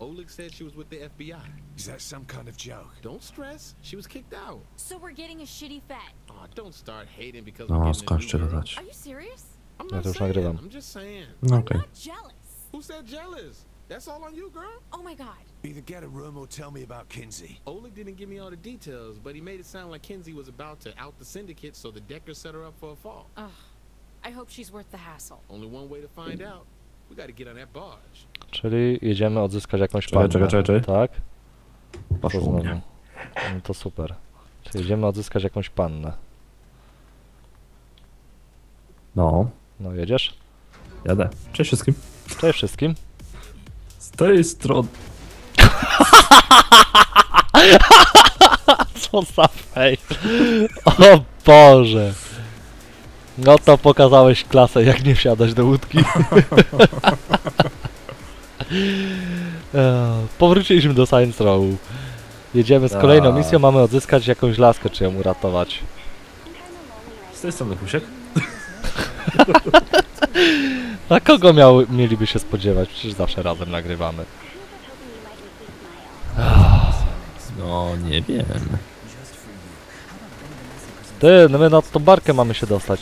Oleg said she was with the FBI. Is that some kind of joke? Don't stress. She was kicked out. So we're getting a shitty fed. Aw, don't start hating because No, we're getting a skończcie new girl. Are you serious? I'm not to saying. nagrywam. I'm just saying. Okay. I'm not jealous. Who said jealous? That's all on you, girl. Oh my god. Either get a room or tell me about Kinsey. Oleg didn't give me all the details, but he made it sound like Kinsey was about to out the syndicate, so the Deckers set her up for a fall. Ugh. I hope she's worth the hassle. Only one way to find out. Czyli jedziemy odzyskać jakąś Czekaj, pannę. czekaj, czekaj, czekaj. Tak? Poszło mnie. No to super. Czyli jedziemy odzyskać jakąś pannę. No, No jedziesz? jadę. Cześć wszystkim. Cześć wszystkim. Z tej strony. Co za fej. O Boże. No to pokazałeś klasę, jak nie wsiadać do łódki. E, Powróciliśmy do Science Row. Jedziemy z kolejną Tak. misją, mamy odzyskać jakąś laskę, czy ją uratować. Z tej strony Husiek. A kogo miał, mieliby się spodziewać? Przecież zawsze razem nagrywamy. No, nie wiem. Ty, no my na tą barkę mamy się dostać.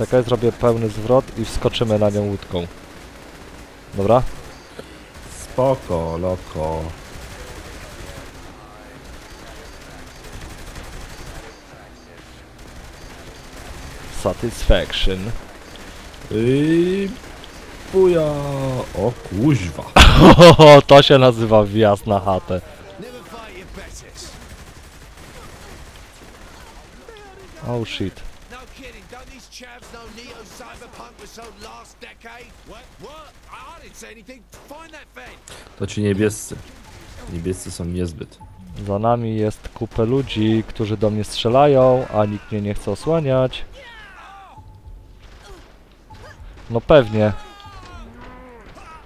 Czekaj, zrobię pełny zwrot i wskoczymy na nią łódką. Dobra? Spoko, loko. Satisfaction. Yy, buja. O kuźwa. To się nazywa wjazd na chatę. Oh shit. No kidding, don't these chavs know Neo Cyberpunk was sold last decade? What? What? I didn't say anything. Find that fan. To ci niebiescy. Niebiescy są niezbyt. Za nami jest kupę ludzi, którzy do mnie strzelają, a nikt mnie nie chce osłaniać. No pewnie.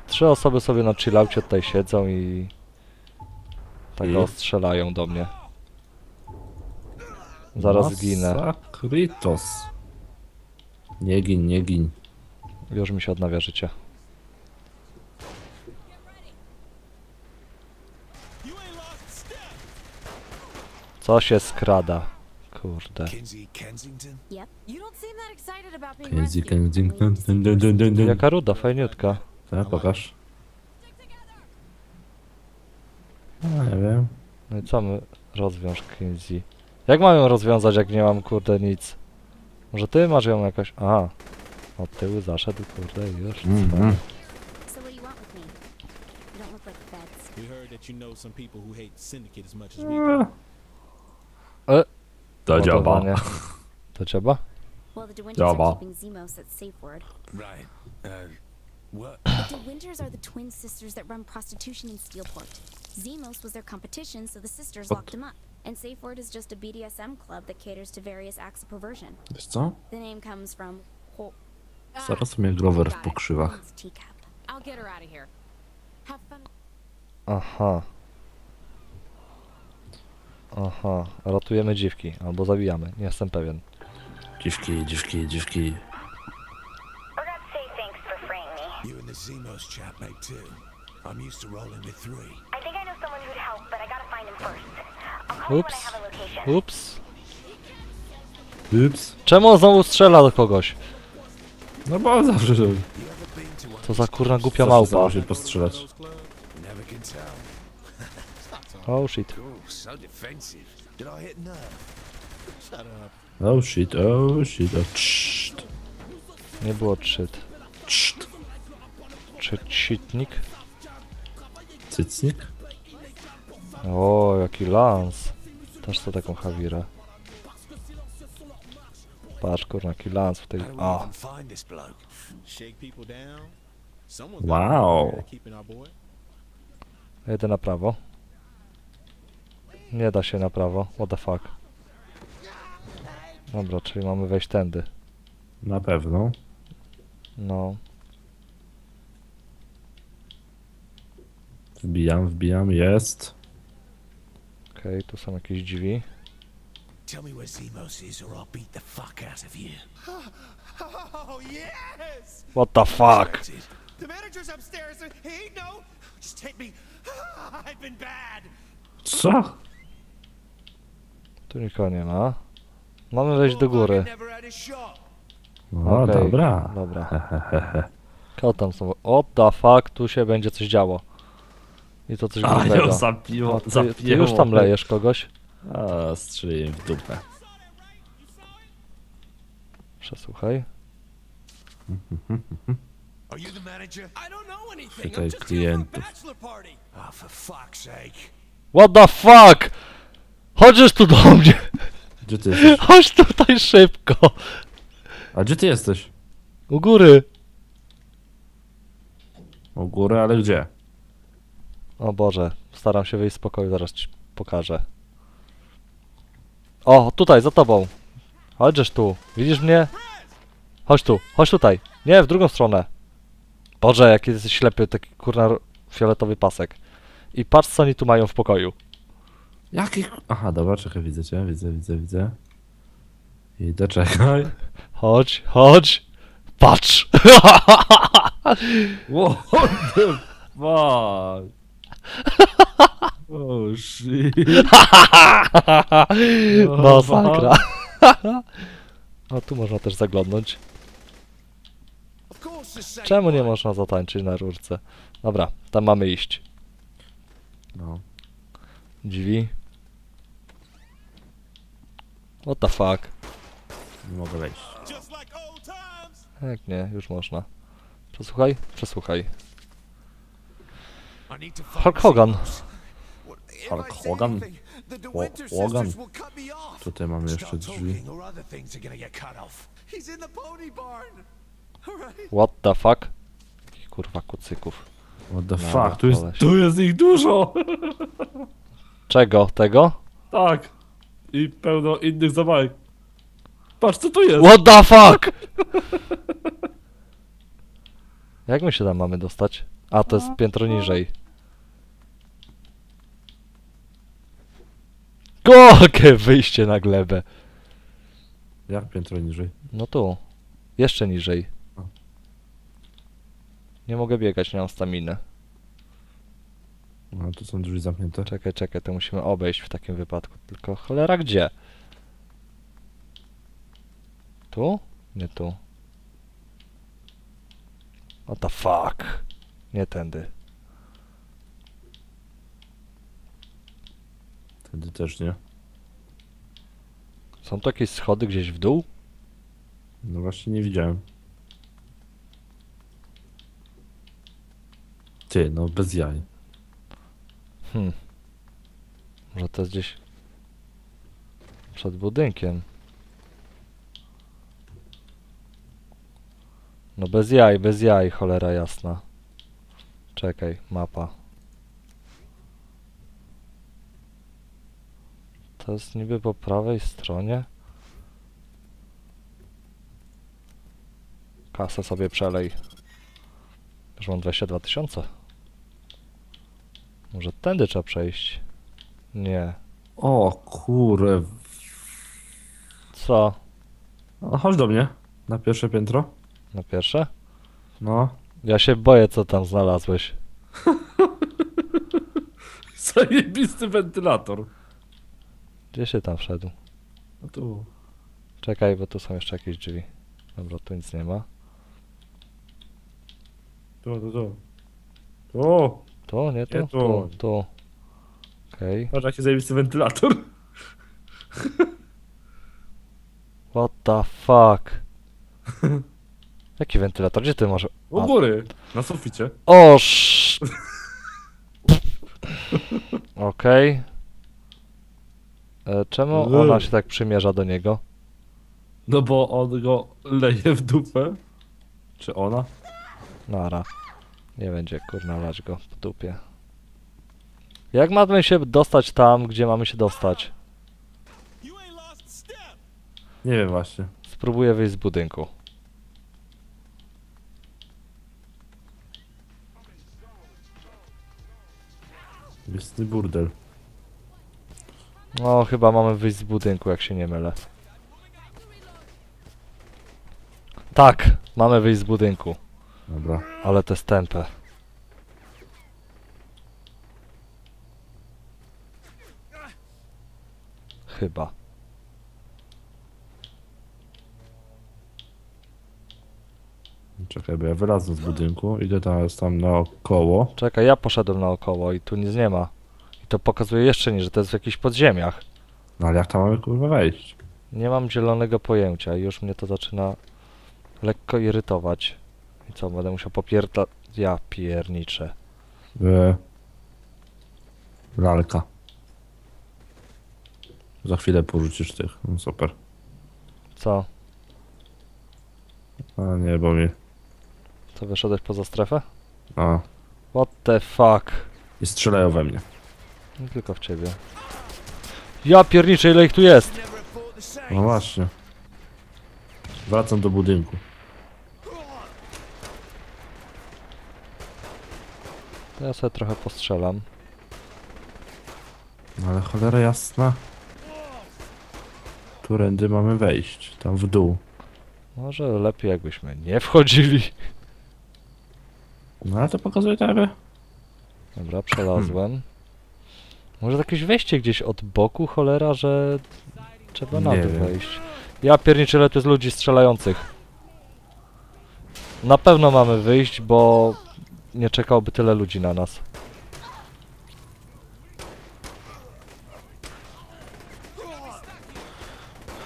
Trzy osoby sobie na chillaucie tutaj siedzą i... Tak I? strzelają do mnie. Zaraz zginę. Sakritos. Nie gin, nie gin. Już mi się odnawia życie. Co się skrada? Kurde. Kenzie. Kensington. Dun, dun, dun, dun, dun. Jaka ruda, fajniutka. Tak, pokaż. No, nie wiem. No i co my rozwiąż Kinsey? Jak mam ją rozwiązać, jak nie mam kurde nic? Może ty masz ją jakoś... Aha. Od tyłu zaszedł, kurde, już. As we do. To działa. To trzeba? Well, the De Winters Java. are keeping Zemos at safe word. Right. Uh, what? The De Winters are the twin sisters that run prostitution in Steelport. Zemos was their competition, so the sisters locked him up. And Safe Word is just a BDSM club that caters to various acts of perversion. Wiesz co? The name comes from Ho- Zaraz mnie Grover w pokrzywach. Aha. Aha. Ratujemy dziwki. Albo zabijamy. Nie jestem pewien. Dziwki, dziwki, dziwki. You and the Zemos chap make two. I'm used to rolling with three. I think I know someone who'd help, but I gotta find him first. Location. Ups. Ups. Czemu on znowu strzela do kogoś? No bo zawsze, ever been to za kurna głupia zawsze małpa. się postrzelać. Oh shit. Oh shit, oh shit, oh czt, Nie było czyt. czt. Czy citnik? Cycnik? O, jaki lans. Też to taką hawirę. Patrz, kurna, jaki lans w tej... Someone's Wow. jedę na prawo. Nie da się na prawo. What the fuck. Dobra, czyli mamy wejść tędy. Na pewno. No. Wbijam, wbijam, jest. Okej, tu są jakieś drzwi. Tell me where Zemos is or I'll beat the fuck out of you. Oh yes! What the fuck? The manager's upstairs. He no. Just take me. I've been bad. Co? Tu nikogo nie ma. Mamy wejść do góry. No Okej, dobra. Dobra. Koło tam są. What the fuck, tu się będzie coś działo. I to coś A, grubego. ją zapiło, O, ty, ty już tam lejesz kogoś? A, strzeliłem w dupę. Przesłuchaj. Pytaj klientów. sake. What the fuck? Chodzisz tu do mnie! Gdzie ty jesteś? Chodź tutaj szybko! A gdzie ty jesteś? U góry! U góry, ale gdzie? O Boże, staram się wyjść z pokoju, zaraz ci pokażę. O, tutaj, za tobą. Chodźesz tu. Widzisz mnie? Chodź tu, chodź tutaj. Nie, w drugą stronę. Boże, jaki jesteś ślepy, taki kurna fioletowy pasek. I patrz, co oni tu mają w pokoju. Jakich? Aha, dobra, czekaj, widzę cię, widzę, widzę, widzę. Idę, czekaj. Chodź, chodź. Patrz! What the fuck? Oh shit. Masakra. O, tu można też zaglądnąć. Czemu nie można zatańczyć na rurce? Dobra, tam mamy iść. No. Drzwi. What the fuck? Nie mogę wejść. Jak nie, już można. Przesłuchaj, przesłuchaj. I need to find Hulk Hogan. Hulk Hogan? Hogan. Tutaj mamy jeszcze drzwi. What the fuck? Jakich Kurwa kucyków. What the fuck? Tu jest, tu jest ich dużo! Czego? Tego? Tak. I pełno innych zabawek. Patrz, co tu jest? What the fuck? Jak my się tam mamy dostać? A, to jest piętro niżej. Jakie wyjście na glebę. Jak piętro niżej? No tu. Jeszcze niżej. Nie mogę biegać, nie mam staminy. No, tu są drzwi zamknięte. Czekaj, czekaj, to musimy obejść w takim wypadku. Tylko cholera gdzie? Tu? Nie tu. What the fuck? Nie tędy. Wtedy też nie. Są tu jakieś schody gdzieś w dół? No właśnie nie widziałem. Ty, no bez jaj. Hmm. Może to jest gdzieś przed budynkiem. No bez jaj, bez jaj, cholera jasna. Czekaj, mapa. To jest niby po prawej stronie. Kasę sobie przelej. Już mam 22 tysiące. Może tędy trzeba przejść? Nie. O kurę. Co? No, chodź do mnie. Na pierwsze piętro. Na pierwsze? No. Ja się boję, co tam znalazłeś. Zajebisty wentylator. Gdzie się tam wszedł? No tu. Czekaj, bo tu są jeszcze jakieś drzwi. Dobra, tu nic nie ma. Tu, tu, tu. Tu. Tu, nie tu? Nie tu. Tu, tu. Okej. Patrz jaki zajebisty wentylator. What the fuck? Jaki wentylator? Gdzie ty może... U A. góry. Na suficie. O sz... Okej. E, Czemu ona się tak przymierza do niego? No bo on go leje w dupę. Czy ona? Nara. Nie będzie kurna lać go w dupie. Jak mamy się dostać tam, gdzie mamy się dostać? Nie wiem właśnie. Spróbuję wyjść z budynku. Jest burdel. No, chyba mamy wyjść z budynku, jak się nie mylę. Tak, mamy wyjść z budynku. Dobra. Ale to jest tępe. Chyba. Czekaj, bo ja wylazłem z budynku, idę teraz tam naokoło. Czekaj, ja poszedłem naokoło i tu nic nie ma. I to pokazuje jeszcze nie, że to jest w jakichś podziemiach. No ale jak tam mamy kurwa wejść? Nie mam zielonego pojęcia i już mnie to zaczyna lekko irytować. I co, będę musiał popierda... Ja pierniczę. E... Lalka. Za chwilę porzucisz tych. No super. Co? A nie, bo mi... Co, wyszedłeś poza strefę? A. What the fuck? I strzelają we mnie. Nie tylko w ciebie. Ja pierniczę, ile ich tu jest? No właśnie. Wracam do budynku. To ja sobie trochę postrzelam. No ale cholera jasna. Którędy mamy wejść? Tam w dół. Może lepiej jakbyśmy nie wchodzili. No ale to pokazuje tebe. Dobra, przelazłem. Może jakieś wejście gdzieś od boku, cholera, że trzeba na Nie dół wiem. wejść. Ja pierniczę, ile tu jest ludzi strzelających. Na pewno mamy wyjść, bo nie czekałby tyle ludzi na nas.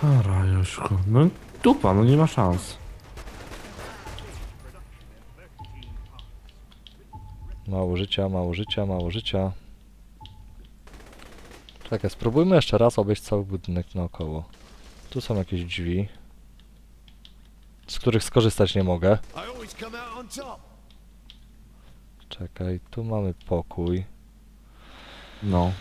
A rajuszku. No dupa, no nie ma szans. Mało życia, mało życia, mało życia. Czekaj, spróbujmy jeszcze raz obejść cały budynek naokoło. Tu są jakieś drzwi, z których skorzystać nie mogę. Czekaj, tu mamy pokój. No.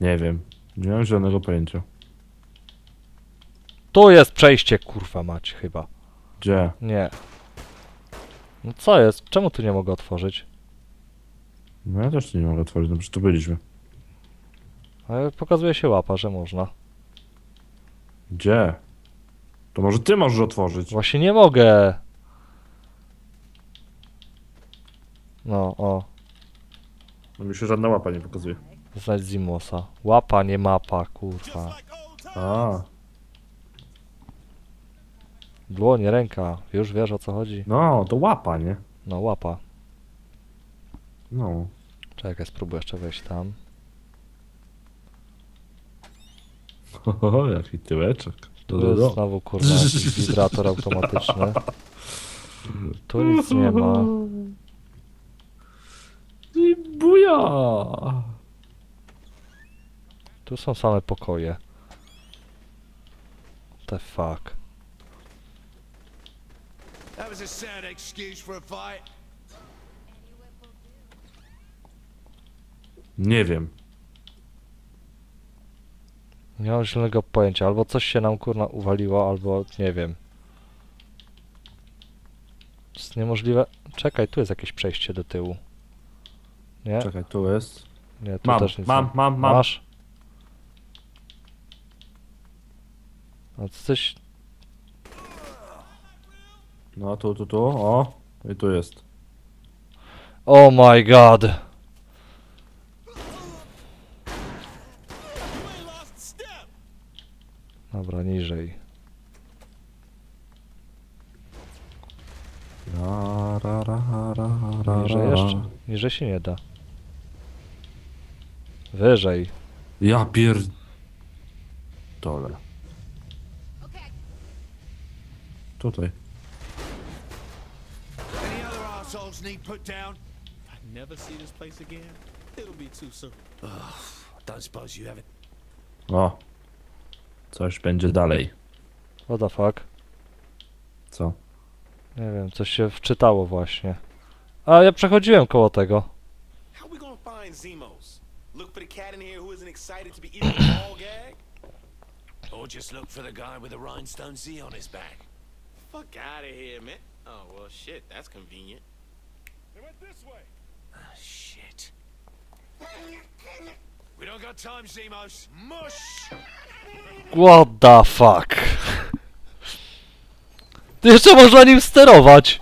Nie wiem. Nie mam żadnego pojęcia. Tu jest przejście, kurwa mać, chyba. Gdzie? Nie. No co jest? Czemu tu nie mogę otworzyć? No ja też nie mogę otworzyć, no przecież tu byliśmy. Ale pokazuje się łapa, że można. Gdzie? To może ty możesz otworzyć. Właśnie nie mogę. No, o. No mi się żadna łapa nie pokazuje. Znajdź Zimosa. Łapa, nie mapa, kurwa. A, Dłonie, ręka. Już wiesz o co chodzi? no to łapa, nie? No, łapa. No. Czekaj, spróbuję jeszcze wejść tam. Oho, jaki tyłeczek. Do, Tu do, jest do. znowu kurwa wibrator automatyczny. Tu nic nie ma. I buja! Tu są same pokoje. What the fuck. That was a sad excuse for a fight. Nie wiem. Nie mam zielonego pojęcia. Albo coś się nam kurna uwaliło, albo nie wiem. To jest niemożliwe. Czekaj, tu jest jakieś przejście do tyłu. Nie? Czekaj, tu jest. Nie, tu Mam, też nic mam, nie. mam, mam. Masz? A coś... No tu, tu, tu, o. I tu jest. Oh my god! Dobra, niżej. Ra, ra, ra, ra, ra, Niżej ra, jeszcze. Niżej się nie da. Wyżej. Ja pier... Dole. Tutaj. Any other assholes need put down? I never see this place again. It'll be too soon. Don't suppose you have it. O. Coś będzie dalej. What the fuck? Co? Nie wiem, coś się wczytało właśnie. A, ja przechodziłem koło tego. Or just look for the guy with the rhinestone Z on his back. Fuck out of here, man. Oh well, shit. That's convenient. Ah, shit. We don't got time, Zemos. Mush! What the fuck? Jeszcze można nim sterować.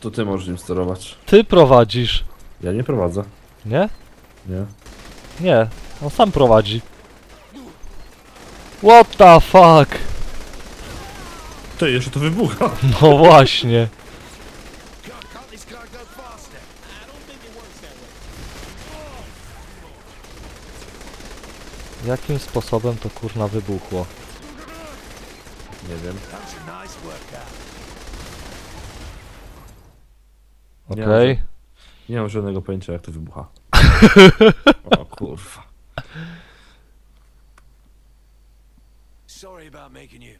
To ty możesz nim sterować. Ty prowadzisz. Ja nie prowadzę. Nie? Nie. Nie. On sam prowadzi. What the fuck? Ty, jeszcze to wybucha. No właśnie. God, can't this guy go faster? Jakim sposobem to kurna wybuchło? Nie wiem. Nice workout. Nie Okej. mam, nie mam żadnego pojęcia jak to wybucha. o kurwa. Sorry about making you,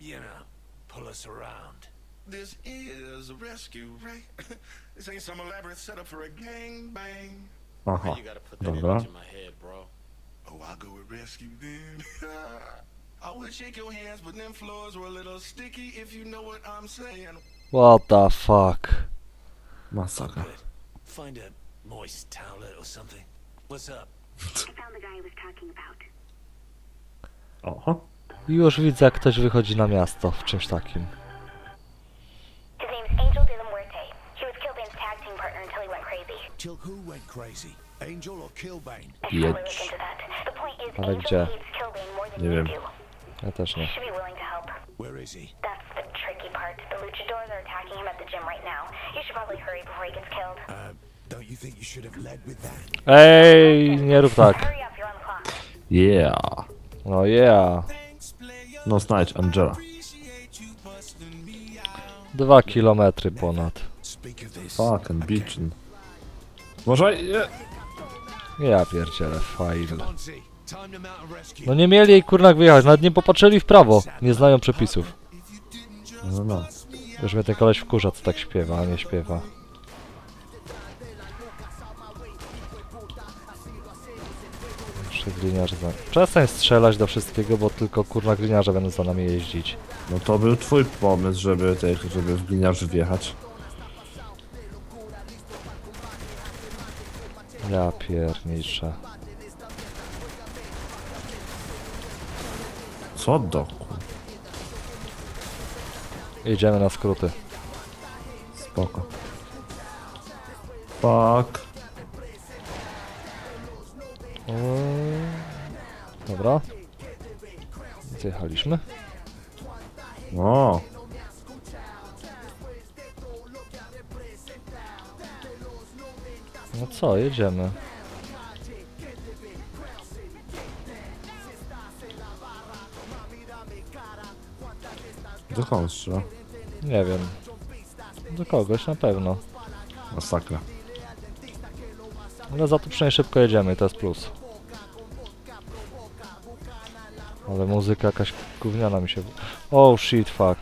you know, pull us around. This is a rescue, right? this ain't some elaborate setup for a gang bang. Aha. You gotta put that Dobra. Oh, I'll go with rescue then. I would shake your hands, but them floors were a little sticky, if you know what I'm saying. What the fuck? Masakra. Find a moist towelette or something. What's up? I found the guy I was talking about. Oho. Już widzę jak ktoś wychodzi na miasto w czymś takim. His name's Angel de la Muerte. He was Killbane's tag team partner until he went crazy. Till who went crazy? Angel or look Jedź. is, Ale Angel gdzie? Nie wiem. Ja też nie. Where is he? That's the tricky part. The luchadors are attacking him at the gym right now. You should probably hurry before he gets killed. Uh, don't you think you should have led with that? Ej, nie rób tak. Yeah. No yeah. No znajdź Angela. Dwa kilometry ponad. Speak of this. Fucking bitchin. Może... Nie. Ja pierdzielę, fajl. No nie mieli jej kurnak wyjechać, nawet nie popatrzyli w prawo. Nie znają przepisów. No, no. Już mnie ten koleś wkurza, co tak śpiewa, a nie śpiewa. Jeszcze gliniarze za... Przestań strzelać do wszystkiego, bo tylko kurna gliniarze będą za nami jeździć. No to był twój pomysł, żeby tych, żeby w gliniarzy wjechać. Ja pierniczę. Co do? Idziemy na skróty. Spoko. Fuck. Dobra. Zjechaliśmy. O. No co, jedziemy. Dokąd strzela? Nie wiem. Do kogoś na pewno. Masakra. Ale za to przynajmniej szybko jedziemy to jest plus. Ale muzyka jakaś gówniana mi się... Oh shit, fuck.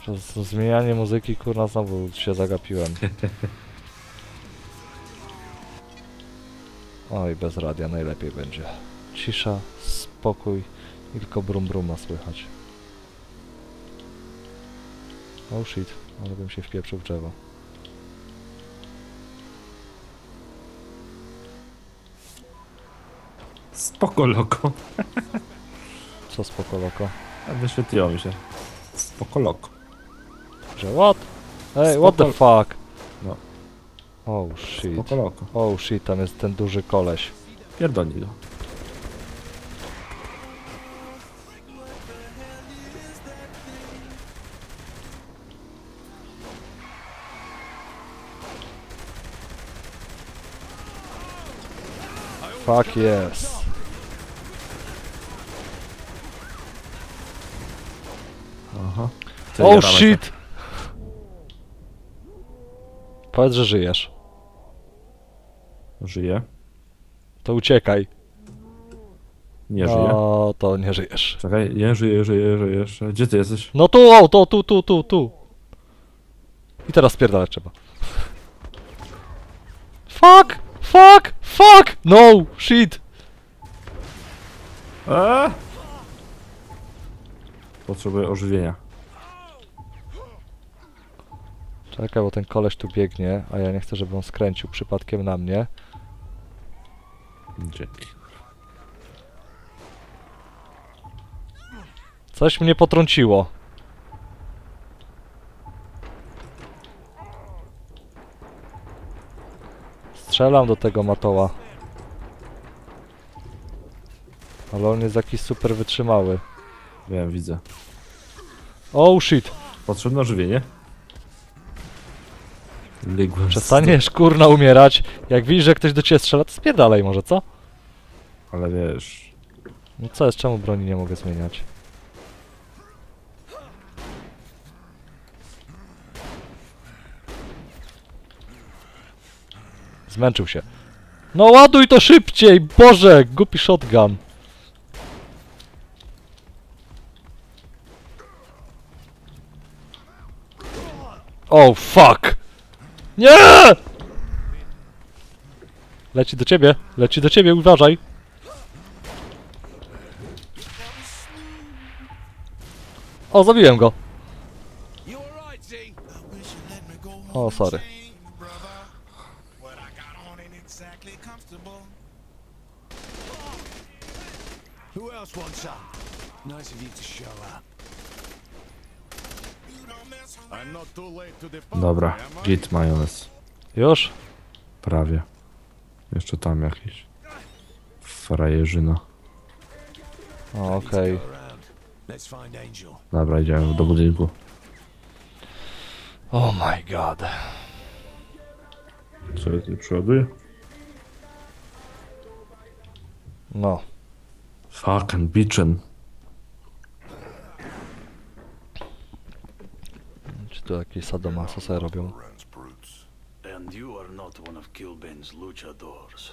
Przez zmienianie muzyki, kurna, znowu się zagapiłem. Oj, bez radia najlepiej będzie. Cisza, spokój i tylko brum bruma słychać. Oh shit, ale bym się wpieprzył w drzewo. Spoko loko. Co spoko loko? A Wyświetliło mi się. Spoko loko. Że what? Ej, what the fuck? Oh shit. Spoko loko. Oh shit, tam jest ten duży koleś. Pierdolnij go. Fuck yes. Aha. Oh shit! Powiedz, że żyjesz. Żyje? To uciekaj. Nie żyje. No, to nie żyjesz. Czekaj, nie żyje, żyje, żyje jeszcze. Gdzie ty jesteś? No tu, o, to, tu, tu, tu, tu. I teraz spierdalać trzeba. Fuck! Fuck! Fuck! No! Shit! Eee? Potrzebuję ożywienia. Czekaj, bo ten koleś tu biegnie, a ja nie chcę, żeby on skręcił przypadkiem na mnie. Dzięki. Coś mnie potrąciło. Strzelam do tego matoła. Ale on jest jakiś super wytrzymały. Wiem, widzę. Oh shit! Potrzebne żywienie. Ligłem Przestaniesz kurna umierać. Jak widzisz, że ktoś do ciebie strzela, to spierdalaj może, co? Ale wiesz... No co jest, czemu broni nie mogę zmieniać? Zmęczył się. No ładuj to szybciej! Boże, głupi shotgun. Oh fuck! Nie! Leci do ciebie, leci do ciebie, uważaj. O, zabiłem go. Oh, sorry. Who else wants some? Nice of you to show up. Dobra, git majonez. Już? Prawie. Jeszcze tam jakiś. Frajerzyna. Okej. Dobra, idziemy do budynku. Oh my god. Co ja tu przeładuję? No. Fucking bitchen. Czy tu jakieś sadomaso sobie robią? runs brutes. And you are not one of Kilben's luchadors.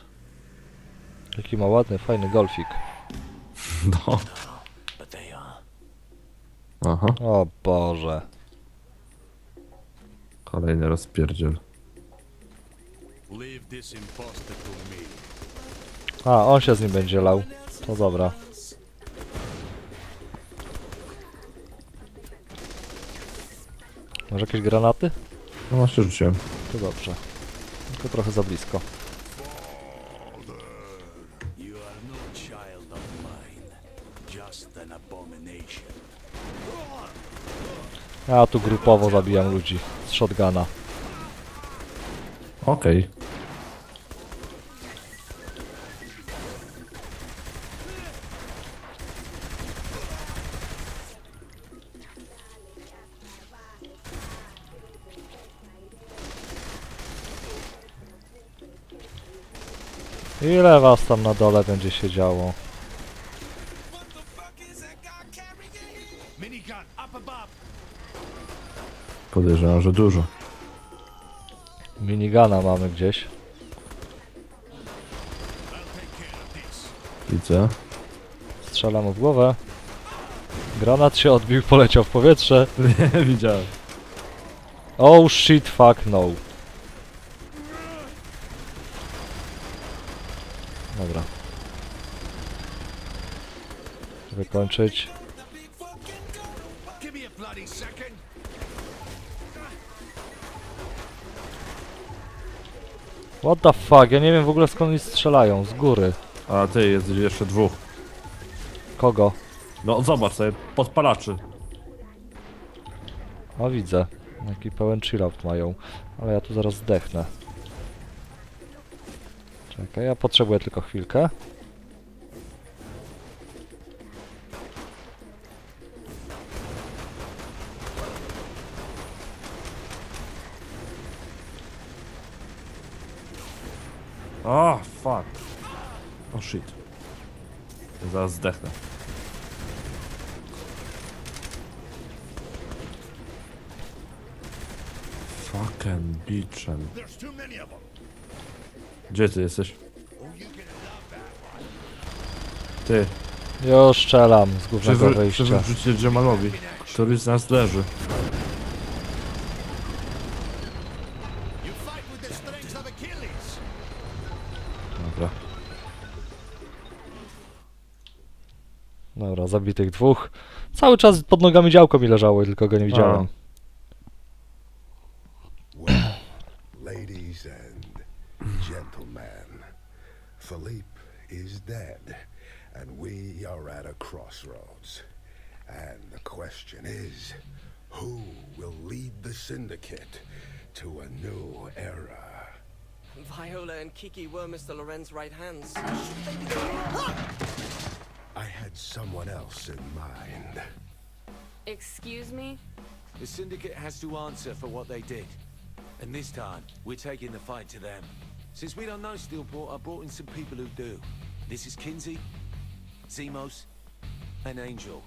Jaki ma ładny, fajny golfik. No. Aha, O Boże. kolejny rozpierdziel. A, on się z nim będzie lał. To dobra. Masz jakieś granaty? No właśnie rzuciłem. To dobrze. Tylko trochę za blisko. Ja tu grupowo zabijam ludzi z shotguna. Okej. Ile was tam na dole będzie się działo? Podejrzewam, że dużo. Minigana mamy gdzieś. Widzę. Strzelam mu w głowę. Granat się odbił, poleciał w powietrze. Nie, widziałem. Oh shit, fuck no. Dobra. Second. What the fuck, ja nie wiem w ogóle skąd oni strzelają, z góry. A ty, jest jeszcze dwóch. Kogo? No zobacz sobie, podpalaczy. O widzę. Jaki pełen chillout mają. Ale ja tu zaraz zdechnę. Czekaj, ja potrzebuję tylko chwilkę. O, fuck. O shit. Zaraz zdechnę. Fucking them. Gdzie ty jesteś? Ty, Już strzelam z głównego przywr- wyjścia. przywróćcie Jamalowi. Któryś z nas leży. Dobra, zabitych dwóch. Cały czas pod nogami działko mi leżało i tylko go nie widziałem. Ladies and gentlemen, Philippe is dead, and we are at a crossroads. And the question is who will lead the syndicate to a new era? Viola and Kiki were Mr. Loren's right hands. I had someone else in mind. Excuse me? The Syndicate has to answer for what they did. And this time, we're taking the fight to them. Since we don't know Steelport, I brought in some people who do. This is Kinsey, Zemos, and Angel.